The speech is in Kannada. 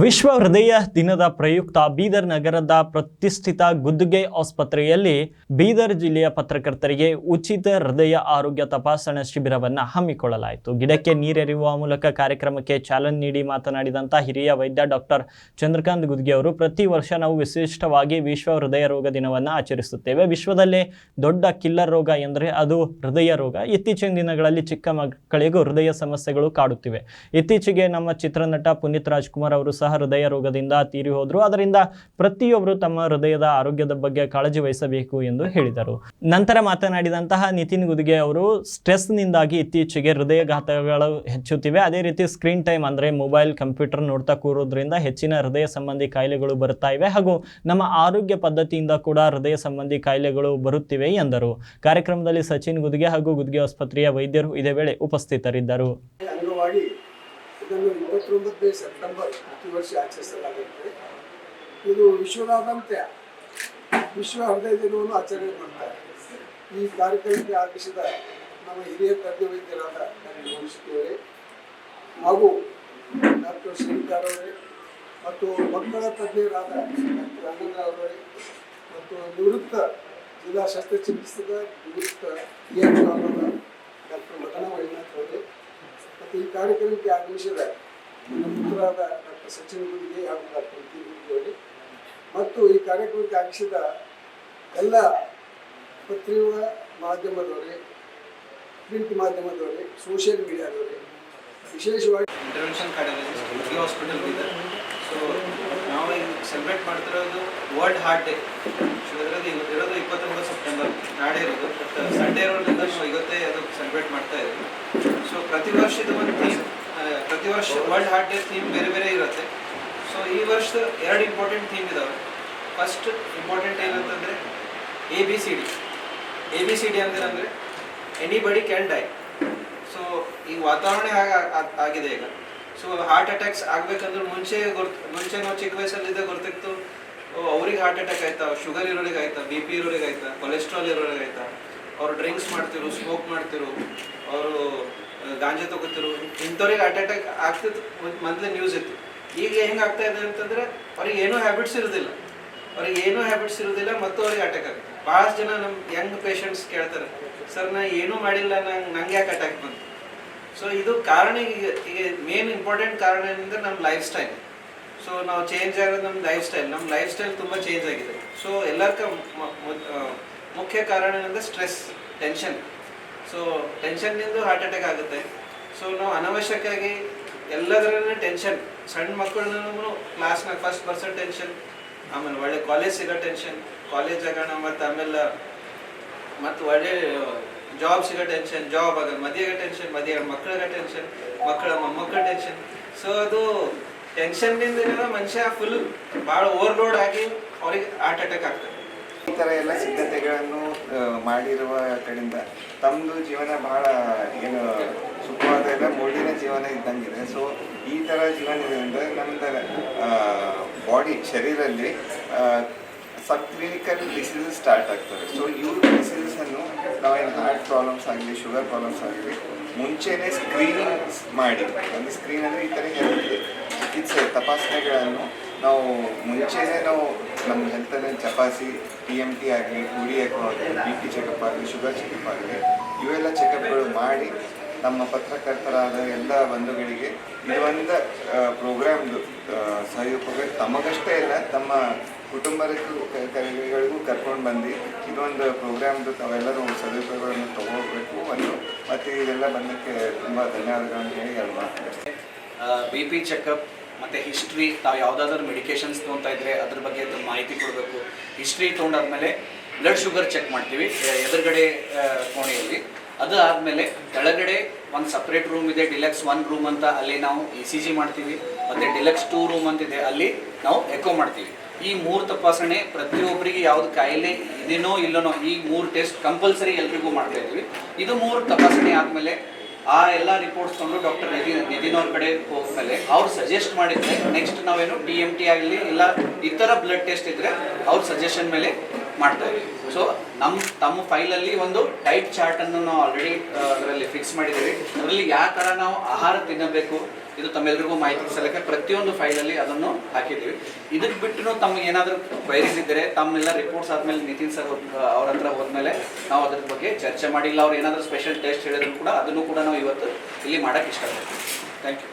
ವಿಶ್ವ ಹೃದಯ ದಿನದ ಪ್ರಯುಕ್ತ ಬೀದರ್ ನಗರದ ಪ್ರತಿಷ್ಠಿತ ಗುದ್ದುಗೆ ಆಸ್ಪತ್ರೆಯಲ್ಲಿ ಬೀದರ್ ಜಿಲ್ಲೆಯ ಪತ್ರಕರ್ತರಿಗೆ ಉಚಿತ ಹೃದಯ ಆರೋಗ್ಯ ತಪಾಸಣಾ ಶಿಬಿರವನ್ನು ಹಮ್ಮಿಕೊಳ್ಳಲಾಯಿತು. ಗಿಡಕ್ಕೆ ನೀರೆರಿಯುವ ಮೂಲಕ ಕಾರ್ಯಕ್ರಮಕ್ಕೆ ಚಾಲನೆ ನೀಡಿ ಮಾತನಾಡಿದಂಥ ಹಿರಿಯ ವೈದ್ಯ ಡಾಕ್ಟರ್ ಚಂದ್ರಕಾಂತ್ ಗುದ್ಗೆ ಅವರು, ಪ್ರತಿ ವರ್ಷ ನಾವು ವಿಶಿಷ್ಟವಾಗಿ ವಿಶ್ವ ಹೃದಯ ರೋಗ ದಿನವನ್ನು ಆಚರಿಸುತ್ತೇವೆ. ವಿಶ್ವದಲ್ಲೇ ದೊಡ್ಡ ಕಿಲ್ಲರ್ ರೋಗ ಎಂದರೆ ಅದು ಹೃದಯ ರೋಗ. ಇತ್ತೀಚಿನ ದಿನಗಳಲ್ಲಿ ಚಿಕ್ಕ ಮಕ್ಕಳಿಗೂ ಹೃದಯ ಸಮಸ್ಯೆಗಳು ಕಾಡುತ್ತಿವೆ. ಇತ್ತೀಚೆಗೆ ನಮ್ಮ ಚಿತ್ರನಟ ಪುನೀತ್ ರಾಜ್ಕುಮಾರ್ ಅವರು ಸಹ ಹೃದಯ ರೋಗದಿಂದ ತೀರಿ ಹೋದರು. ಅದರಿಂದ ಪ್ರತಿಯೊಬ್ಬರು ತಮ್ಮ ಹೃದಯದ ಆರೋಗ್ಯದ ಬಗ್ಗೆ ಕಾಳಜಿ ವಹಿಸಬೇಕು ಎಂದು ಹೇಳಿದರು. ನಂತರ ಮಾತನಾಡಿದಂತಹ ನಿತಿನ್ ಗುದಿಗೆ ಅವರು ಸ್ಟ್ರೆಸ್ನಿಂದಾಗಿ ಇತ್ತೀಚೆಗೆ ಹೃದಯಘಾತಗಳು ಹೆಚ್ಚುತ್ತಿವೆ. ಅದೇ ರೀತಿ ಸ್ಕ್ರೀನ್ ಟೈಮ್ ಅಂದರೆ ಮೊಬೈಲ್, ಕಂಪ್ಯೂಟರ್ ನೋಡ್ತಾ ಕೂರೋದ್ರಿಂದ ಹೆಚ್ಚಿನ ಹೃದಯ ಸಂಬಂಧಿ ಕಾಯಿಲೆಗಳು ಬರುತ್ತಾ ಇವೆ. ಹಾಗೂ ನಮ್ಮ ಆರೋಗ್ಯ ಪದ್ಧತಿಯಿಂದ ಕೂಡ ಹೃದಯ ಸಂಬಂಧಿ ಕಾಯಿಲೆಗಳು ಬರುತ್ತಿವೆ ಎಂದರು. ಕಾರ್ಯಕ್ರಮದಲ್ಲಿ ಸಚಿನ್ ಗುದ್ಗೆ ಹಾಗೂ ಗುದ್ಗೆ ಆಸ್ಪತ್ರೆಯ ವೈದ್ಯರು ಇದೇ ವೇಳೆ ಉಪಸ್ಥಿತರಿದ್ದರು. ಇದನ್ನು ಇಪ್ಪತ್ತೊಂಬತ್ತನೇ ಸೆಪ್ಟೆಂಬರ್ ಪ್ರತಿ ವರ್ಷ ಆಚರಿಸಲಾಗುತ್ತದೆ ಇದು ವಿಶ್ವದಾದ್ಯಂತ ವಿಶ್ವ ಹೃದಯ ದಿನವನ್ನು ಆಚರಣೆ ಮಾಡ್ತಾರೆ. ಈ ಕಾರ್ಯಕ್ರಮಕ್ಕೆ ಆಗಮಿಸಿದ ನಮ್ಮ ಹಿರಿಯ ತಜ್ಞ ವೈದ್ಯರಾದ ಡಾಕ್ಟರ್ ಹಾಗೂ ಡಾಕ್ಟರ್ ಶ್ರೀಕಾರ್ ಅವರೇ, ಮತ್ತು ಮಕ್ಕಳ ತಜ್ಞರಾದ ಡಾಕ್ಟರ್ ಆನಂದ ಅವರೇ, ಮತ್ತು ನಿವೃತ್ತ ಜಿಲ್ಲಾ ಶಸ್ತ್ರಚಿಕಿತ್ಸಕ ನಿವೃತ್ತ ಎಚ್ ಡಾಕ್ಟರ್ ಈ ಕಾರ್ಯಕ್ರಮಕ್ಕೆ ಆಗಮಿಸಿದ ನನ್ನ ಪುತ್ರರಾದ ಡಾಕ್ಟರ್ ಸಚಿನ್ ಗುಡಿಗೆ ಹಾಗೂ ಡಾಕ್ಟರ್ ಟಿ ಗುಡಿಗೆ ಮತ್ತು ಈ ಕಾರ್ಯಕ್ರಮಕ್ಕೆ ಆಗಮಿಸಿದ ಎಲ್ಲ ಪತ್ರಿಕಾ ಮಾಧ್ಯಮದವರೇ ಪ್ರಿಂಟ್ ಮಾಧ್ಯಮದವರೇ ಸೋಷಿಯಲ್ ಮೀಡಿಯಾದವರೇ ವಿಶೇಷವಾಗಿ ಇಂಟರ್ವೆನ್ಷನ್ ಈ ಹಾಸ್ಪಿಟಲ್ ಇದೆ. ಸೊ ನಾವು ಈಗ ಸೆಲೆಬ್ರೇಟ್ ಮಾಡ್ತಿರೋದು ವರ್ಲ್ಡ್ ಹಾರ್ಟ್ ಡೇ ಸೊ ಇದರಲ್ಲಿ ಇರೋದು ಇಪ್ಪತ್ತೊಂಬತ್ತು ಸೆಪ್ಟೆಂಬರ್ ನಾಳೆ ಇರೋದು ಬಟ್ ಸಂಡೇ ಇರೋದ್ರಿಂದ ನಾವು ಇವತ್ತೇ ಅದು ಸೆಲೆಬ್ರೇಟ್ ಮಾಡ್ತಾ ಇದ್ದೀವಿ. ಸೊ ಪ್ರತಿ ವರ್ಷದ ಒಂದು ಥೀಮ್ ಪ್ರತಿ ವರ್ಷ ವರ್ಲ್ಡ್ ಹಾರ್ಟ್ ಡೇ ಥೀಮ್ ಬೇರೆ ಬೇರೆ ಇರುತ್ತೆ. ಸೊ ಈ ವರ್ಷ ಎರಡು ಇಂಪಾರ್ಟೆಂಟ್ ಥೀಮ್ ಇದಾವೆ. ಫಸ್ಟ್ ಇಂಪಾರ್ಟೆಂಟ್ ಏನಂತಂದರೆ A B C D A B C D ಅಂದ್ರೆ ಎನಿಬಡಿ ಕ್ಯಾನ್ ಡೈ ಸೊ ಈಗ ವಾತಾವರಣ ಹಾಗೆ ಆಗ್- ಆಗಿದೆ ಈಗ. ಸೊ ಹಾರ್ಟ್ ಅಟ್ಯಾಕ್ಸ್ ಆಗ್ಬೇಕಂದ್ರೆ ಮುಂಚೆ ಗೊರ್ತ್, ಮುಂಚೆ ನಾವು ಚಿಕ್ಕ ವಯಸ್ಸಲ್ಲಿದ್ದ ಗೊತ್ತಿತ್ತು ಅವ್ರಿಗೆ ಹಾರ್ಟ್ ಅಟ್ಯಾಕ್ ಆಯ್ತಾ? ಶುಗರ್ ಇರೋರಿಗೆ ಆಯ್ತಾ? ಬಿ ಪಿ ಇರೋರಿಗೆ ಆಯ್ತಾ? ಕೊಲೆಸ್ಟ್ರಾಲ್ ಇರೋರಿಗೆ ಆಯ್ತಾ? ಅವ್ರು ಡ್ರಿಂಕ್ಸ್ ಮಾಡ್ತಿರು ಸ್ಮೋಕ್ ಮಾಡ್ತಿರು, ಅವರು ಗಾಂಜಾ ತಗೋತಿರು. ಇಂಥವ್ರಿಗೆ ಹಾರ್ಟ್ ಅಟ್ಯಾಕ್ ಆಗ್ತಿತ್ತು. ಮೊದಲೇ ನ್ಯೂಸ್ ಇತ್ತು. ಈಗ ಹೆಂಗೆ ಆಗ್ತಾ ಇದೆ ಅಂತಂದ್ರೆ ಅವ್ರಿಗೆ ಏನೂ ಹ್ಯಾಬಿಟ್ಸ್ ಇರೋದಿಲ್ಲ. ಅವ್ರಿಗೆ ಏನೂ ಹ್ಯಾಬಿಟ್ಸ್ ಇರೋದಿಲ್ಲ ಮತ್ತು ಅವ್ರಿಗೆ ಅಟ್ಯಾಕ್ ಆಗುತ್ತೆ. ಭಾಳಷ್ಟು ಜನ ನಮ್ಮ ಯಂಗ್ ಪೇಷಂಟ್ಸ್ ಕೇಳ್ತಾರೆ, ಸರ್, ನಾ ಏನೂ ಮಾಡಿಲ್ಲ, ನಂಗೆ ನಂಗೆ ಯಾಕೆ ಅಟ್ಯಾಕ್ ಬಂತು? ಸೊ ಇದು ಕಾರಣ ಈಗ ಈಗ ಮೇನ್ ಇಂಪಾರ್ಟೆಂಟ್ ಕಾರಣ ಏನಂದ್ರೆ ನಮ್ಮ ಲೈಫ್ ಸ್ಟೈಲ್ ಸೊ ನಾವು ಚೇಂಜ್ ಆಗೋದು ನಮ್ಮ ಲೈಫ್ ಸ್ಟೈಲ್ ನಮ್ಮ ಲೈಫ್ ಸ್ಟೈಲ್ ತುಂಬ ಚೇಂಜ್ ಆಗಿದೆ ಸೊ ಎಲ್ಲರ್ಕ ಮುಖ್ಯ ಕಾರಣ ಏನಂದ್ರೆ ಸ್ಟ್ರೆಸ್ ಟೆನ್ಷನ್ ಸೊ ಟೆನ್ಷನ್ನಿಂದ ಹಾರ್ಟ್ ಅಟ್ಯಾಕ್ ಆಗುತ್ತೆ. ಸೊ ನಾವು ಅನವಶ್ಯಕವಾಗಿ ಎಲ್ಲದರಲ್ಲೂ ಟೆನ್ಷನ್ ಸಣ್ಣ ಮಕ್ಕಳನ್ನೂ ಕ್ಲಾಸ್ನಾಗ ಫಸ್ಟ್ ಪರ್ಸೆಂಟ್ ಟೆನ್ಷನ್ ಆಮೇಲೆ ಒಳ್ಳೆ ಕಾಲೇಜ್ ಸಿಗೋ ಟೆನ್ಷನ್ ಕಾಲೇಜ್ ಆಗೋಣ ಮತ್ತು ಆಮೇಲೆ, ಮತ್ತು ಒಳ್ಳೆ ಜಾಬ್ ಸಿಗೋ ಟೆನ್ಷನ್ ಜಾಬ್ ಆಗ ಮದುವೆಗೆ ಟೆನ್ಷನ್ ಮದುವೆ ಮಕ್ಕಳಿಗೆ ಟೆನ್ಷನ್ ಮಕ್ಕಳ ಮೊಮ್ಮಕ್ಕಳ ಟೆನ್ಷನ್ ಸೊ ಅದು ಟೆನ್ಷನ್ನಿಂದ ಮನುಷ್ಯ ಫುಲ್ ಭಾಳ ಓವರ್ಲೋಡ್ ಆಗಿ ಅವ್ರಿಗೆ ಹಾರ್ಟ್ ಅಟ್ಯಾಕ್ ಆಗ್ತದೆ. ಈ ಥರ ಎಲ್ಲ ಸಿದ್ಧತೆಗಳನ್ನು ಮಾಡಿರುವ ಕಡೆಯಿಂದ ತಮ್ಮದು ಜೀವನ ಬಹಳ, ಏನು, ಸುಖವಾದ ಎಲ್ಲ ಮುಳ್ಳಿನ ಜೀವನ ಇದ್ದಂಗಿದೆ. ಸೊ ಈ ಥರ ಜೀವನ ಇರೋದ್ರಿಂದ ನಮ್ಮದು ಬಾಡಿ ಶರೀರಲ್ಲಿ ಸಬ್ ಕ್ಲಿನಿಕಲ್ ಡಿಸೀಸಸ್ ಸ್ಟಾರ್ಟ್ ಆಗ್ತವೆ ಸೊ ಇವ್ರ ಡಿಸೀಸನ್ನು ನಾವೇನು ಹಾರ್ಟ್ ಪ್ರಾಬ್ಲಮ್ಸ್ ಆಗಲಿ ಶುಗರ್ ಪ್ರಾಬ್ಲಮ್ಸ್ ಆಗಲಿ, ಮುಂಚೆನೇ ಸ್ಕ್ರೀನಿಂಗ್ ಮಾಡಿ. ಒಂದು ಸ್ಕ್ರೀನ್ ಅಂದರೆ ಈ ಥರ ಚಿಕಿತ್ಸೆ, ತಪಾಸಣೆಗಳನ್ನು ನಾವು ಮುಂಚೆನೇ ನಾವು ನಮ್ಮ ಹೆಲ್ತಲ್ಲಿ ಚಪಾಸಿ ಟಿ ಎಂ ಟಿ ಆಗಲಿ ಎಕೋ ಆಗಲಿ ಬಿ ಪಿ ಚೆಕಪ್ ಆಗಲಿ ಶುಗರ್ ಚೆಕಪ್ ಆಗಲಿ, ಇವೆಲ್ಲ ಚೆಕಪ್ಗಳು ಮಾಡಿ ನಮ್ಮ ಪತ್ರಕರ್ತರಾದ ಎಲ್ಲ ಬಂಧುಗಳಿಗೆ ಇದು ಒಂದು ಪ್ರೋಗ್ರಾಮ್ದು ಸಹಯೋಗ ತಮಗಷ್ಟೇ ಇಲ್ಲ ತಮ್ಮ ಕುಟುಂಬರಿಗೂ ಕೈಗಳಿಗೂ ಕರ್ಕೊಂಡು ಬಂದು ಇದೊಂದು ಪ್ರೋಗ್ರಾಮ್ದು ತಾವೆಲ್ಲರೂ ಸದುಪಯೋಗಗಳನ್ನು ತಗೋಬೇಕು ಒಂದು ಮತ್ತು ಇದೆಲ್ಲ ಬಂದಕ್ಕೆ ತುಂಬ ಧನ್ಯವಾದಗಳನ್ನು ಹೇಳಿ ಅಲ್ವಾ ಬಿ ಪಿ ಚೆಕಪ್ ಮತ್ತು ಹಿಸ್ಟ್ರಿ ತಾವು ಯಾವುದಾದ್ರೂ ಮೆಡಿಕೇಶನ್ಸ್ ತೊಗೊತಾ ಇದ್ರೆ ಅದ್ರ ಬಗ್ಗೆ ಮಾಹಿತಿ ಕೊಡಬೇಕು. ಹಿಸ್ಟ್ರಿ ತೊಗೊಂಡಾದ್ಮೇಲೆ ಬ್ಲಡ್ ಶುಗರ್ ಚೆಕ್ ಮಾಡ್ತೀವಿ ಎದುರುಗಡೆ ಕೋಣೆಯಲ್ಲಿ. ಅದು ಆದಮೇಲೆ ಕೆಳಗಡೆ ಒಂದು ಸಪ್ರೇಟ್ ರೂಮ್ ಇದೆ ಡಿಲಕ್ಸ್ ಒನ್ ರೂಮ್ ಅಂತ ಅಲ್ಲಿ ನಾವು ಇ ಸಿ ಜಿ ಮಾಡ್ತೀವಿ, ಮತ್ತು ಡಿಲಕ್ಸ್ ಟೂ ರೂಮ್ ಅಂತಿದೆ ಅಲ್ಲಿ ನಾವು ಎಕೋ ಮಾಡ್ತೀವಿ. ಈ ಮೂರು ತಪಾಸಣೆ ಪ್ರತಿಯೊಬ್ಬರಿಗೆ ಯಾವುದು ಕಾಯಿಲೆ ಇದೇನೋ ಇಲ್ಲನೋ, ಈ ಮೂರು ಟೆಸ್ಟ್ ಕಂಪಲ್ಸರಿ ಎಲ್ರಿಗೂ ಮಾಡ್ತಾ ಇದ್ವಿ ಇದು ಮೂರು ತಪಾಸಣೆ ಆದಮೇಲೆ ಆ ಎಲ್ಲ ರಿಪೋರ್ಟ್ಸ್ ತಂದು ಡಾಕ್ಟರ್ ನಿತಿನ್ ನಿತಿನ್ ಅವ್ರ ಕಡೆ ಹೋದ್ಮೇಲೆ ಅವ್ರು ಸಜೆಸ್ಟ್ ಮಾಡಿದ್ರೆ ನೆಕ್ಸ್ಟ್ ನಾವೇನು ಡಿ ಎಂ ಟಿ ಆಗಲಿ ಇಲ್ಲ ಇತರ ಬ್ಲಡ್ ಟೆಸ್ಟ್ ಇದ್ರೆ ಅವ್ರ ಸಜೆಷನ್ ಮೇಲೆ ಮಾಡ್ತಾ ಇದ್ದೀವಿ ಸೊ ನಮ್ಮ ತಮ್ಮ ಫೈಲಲ್ಲಿ ಒಂದು ಡೈಟ್ ಚಾರ್ಟನ್ನು ನಾವು ಆಲ್ರೆಡಿ ಅದರಲ್ಲಿ ಫಿಕ್ಸ್ ಮಾಡಿದ್ದೀವಿ. ಅದರಲ್ಲಿ ಯಾವ ಥರ ನಾವು ಆಹಾರ ತಿನ್ನಬೇಕು, ಇದು ತಮ್ಮೆಲ್ಲರಿಗೂ ಮಾಹಿತಿ ಸಲಕ್ಕೆ ಪ್ರತಿಯೊಂದು ಫೈಲಲ್ಲಿ ಅದನ್ನು ಹಾಕಿದ್ದೀವಿ. ಇದಕ್ಕೆ ಬಿಟ್ಟು ತಮಗೆ ಏನಾದರೂ ಕ್ವೈರೀಸ್ ಇದ್ದರೆ ತಮ್ಮೆಲ್ಲ ರಿಪೋರ್ಟ್ಸ್ ಆದಮೇಲೆ ನಿತಿನ್ ಸರ್ ಅವ್ರ ಹತ್ರ ಹೋದ್ಮೇಲೆ ನಾವು ಅದ್ರ ಬಗ್ಗೆ ಚರ್ಚೆ ಮಾಡಿಲ್ಲ ಅವ್ರು ಏನಾದರೂ ಸ್ಪೆಷಲ್ ಟೆಸ್ಟ್ ಹೇಳಿದ್ರು ಕೂಡ ಅದನ್ನು ಕೂಡ ನಾವು ಇವತ್ತು ಇಲ್ಲಿ ಮಾಡೋಕ್ಕೆ ಇಷ್ಟಪಡ್ತೀವಿ. Thank you